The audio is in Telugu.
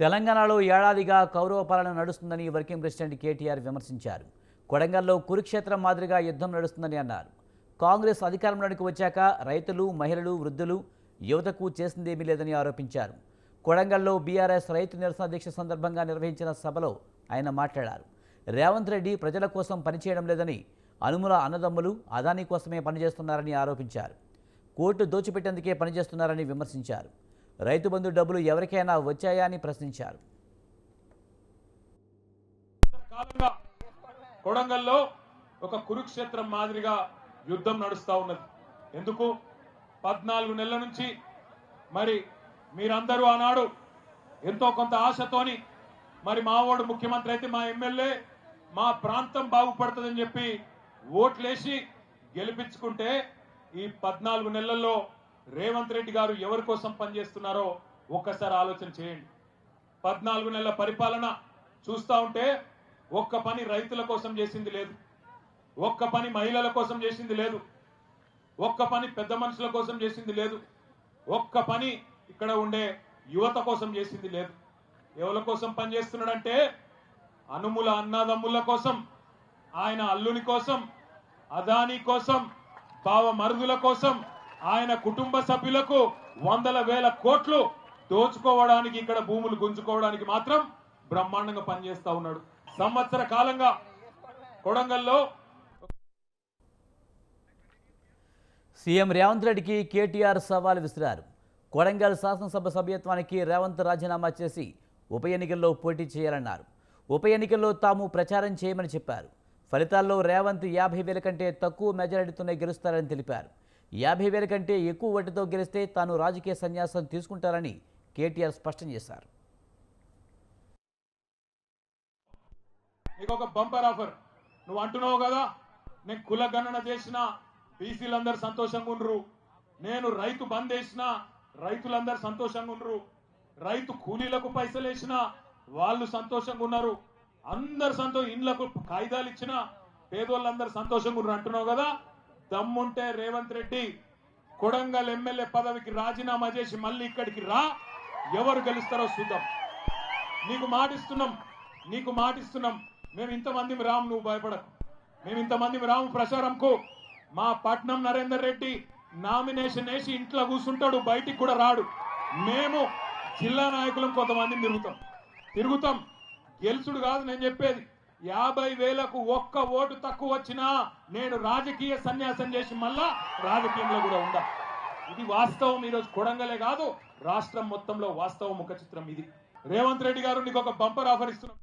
తెలంగాణలో ఏడాదిగా కౌరవ పాలన నడుస్తుందని వర్కింగ్ ప్రెసిడెంట్ కేటీఆర్ విమర్శించారు. కొడంగల్లో కురుక్షేత్రం మాదిరిగా యుద్ధం నడుస్తుందని అన్నారు. కాంగ్రెస్ అధికారంలోనికి వచ్చాక రైతులు మహిళలు వృద్ధులు యువతకు చేసిందేమీ లేదని ఆరోపించారు. కొడంగల్లో బీఆర్ఎస్ రైతు నిరసన దీక్ష సందర్భంగా నిర్వహించిన సభలో ఆయన మాట్లాడారు. రేవంత్ రెడ్డి ప్రజల కోసం పనిచేయడం లేదని అనుముల అన్నదమ్ములు అదానీ కోసమే పనిచేస్తున్నారని ఆరోపించారు. కోర్టు దోచిపెట్టేందుకే పనిచేస్తున్నారని విమర్శించారు. రైతు బంధు డబ్బులు ఎవరికైనా వచ్చాయా అని ప్రశ్నించారు. కొడంగల్లో ఒక కురుక్షేత్రం మాదిరిగా యుద్ధం నడుస్తూ ఉన్నది. ఎందుకు? పద్నాలుగు నెలల నుంచి మరి మీరందరూ ఆనాడు ఎంతో కొంత ఆశతోని మరి మా ఓడు ముఖ్యమంత్రి అయితే మా ఎమ్మెల్యే మా ప్రాంతం బాగుపడుతుందని చెప్పి ఓట్లేసి గెలిపించుకుంటే ఈ పద్నాలుగు నెలల్లో రేవంత్ రెడ్డి గారు ఎవరి కోసం పనిచేస్తున్నారో ఒక్కసారి ఆలోచన చేయండి. పద్నాలుగు నెలల పరిపాలన చూస్తా ఉంటే ఒక్క పని రైతుల కోసం చేసింది లేదు. ఒక్క పని మహిళల కోసం చేసింది లేదు. ఒక్క పని పెద్ద మనుషుల కోసం చేసింది లేదు. ఒక్క పని ఇక్కడ ఉండే యువత కోసం చేసింది లేదు. ఎవరి కోసం పనిచేస్తున్నాడంటే అనుముల అన్నదమ్ముల కోసం ఆయన అల్లుని కోసం అదాని కోసం బావ మరుదుల కోసం ఆయన కుటుంబ సభ్యులకు వందల వేల కోట్లు దోచుకోవడానికి ఇక్కడ భూములు గుంజుకోవడానికి మాత్రం బ్రహ్మాండంగా పనిచేస్తా ఉన్నాడు. సంవత్సర కాలంగా కొడంగల్లో సీఎం రేవంత్ రెడ్డికి కేటీఆర్ సవాల్ విసిరారు. కొడంగల్ శాసనసభ సభ్యత్వానికి రేవంత్ రాజీనామా చేసి ఉప ఎన్నికల్లో పోటీ చేయాలన్నారు. ఉప ఎన్నికల్లో తాము ప్రచారం చేయమని చెప్పారు. ఫలితాల్లో రేవంత్ యాభై వేల కంటే తక్కువ మెజారిటీతోనే గెలుస్తారని తెలిపారు. యాభై వేల కంటే ఎక్కువ వడ్డీతో గెలిస్తే తాను రాజకీయ సన్యాసం తీసుకుంటారని కేటీఆర్ స్పష్టం చేశారు. నీకు ఒక బంపర్ ఆఫర్. నువ్వు అంటున్నావు కదా నేను కుల గణన చేసిన బీసీలందరూ సంతోషంగా ఉండరు. నేను రైతు బంద్ వేసిన రైతులందరూ సంతోషంగా ఉండరు. రైతు కూలీలకు పైసలు వేసిన వాళ్ళు సంతోషంగా ఉన్నారు. అందరు సంతోషం ఇండ్లకు కాగితాలు ఇచ్చిన పేదోళ్ళందరూ సంతోషంగా ఉన్నారు అంటున్నావు కదా దమ్ముంటే రేవంత్ రెడ్డి కొడంగల్ ఎమ్మెల్యే పదవికి రాజీనామా చేసి మళ్ళీ ఇక్కడికి రా. ఎవరు గెలుస్తారో చూద్దాం. నీకు మాటిస్తున్నాం. నీకు మాటిస్తున్నాం. మేము ఇంతమంది రాము నువ్వు భయపడకు. మేము ఇంతమంది రాము ప్రచారంకు. మా పట్నం నరేందర్ రెడ్డి నామినేషన్ వేసి ఇంట్లో కూర్చుంటాడు బయటికి కూడా రాడు. మేము జిల్లా నాయకులం కొంతమంది తిరుగుతాం. తిరుగుతాం. గెలుచుడు కాదు నేను చెప్పేది. యాభై వేలకు ఒక్క ఓటు తక్కువ వచ్చినా నేను రాజకీయ సన్యాసం చేసి మళ్ళా రాజకీయంలో కూడా ఉండా ఇది వాస్తవం ఈరోజు కొడంగలే కాదు రాష్ట్రం మొత్తంలో వాస్తవం ముఖ చిత్రం ఇది. రేవంత్ రెడ్డి గారు నీకు ఒక బంపర్ ఆఫర్ ఇస్తున్నాం.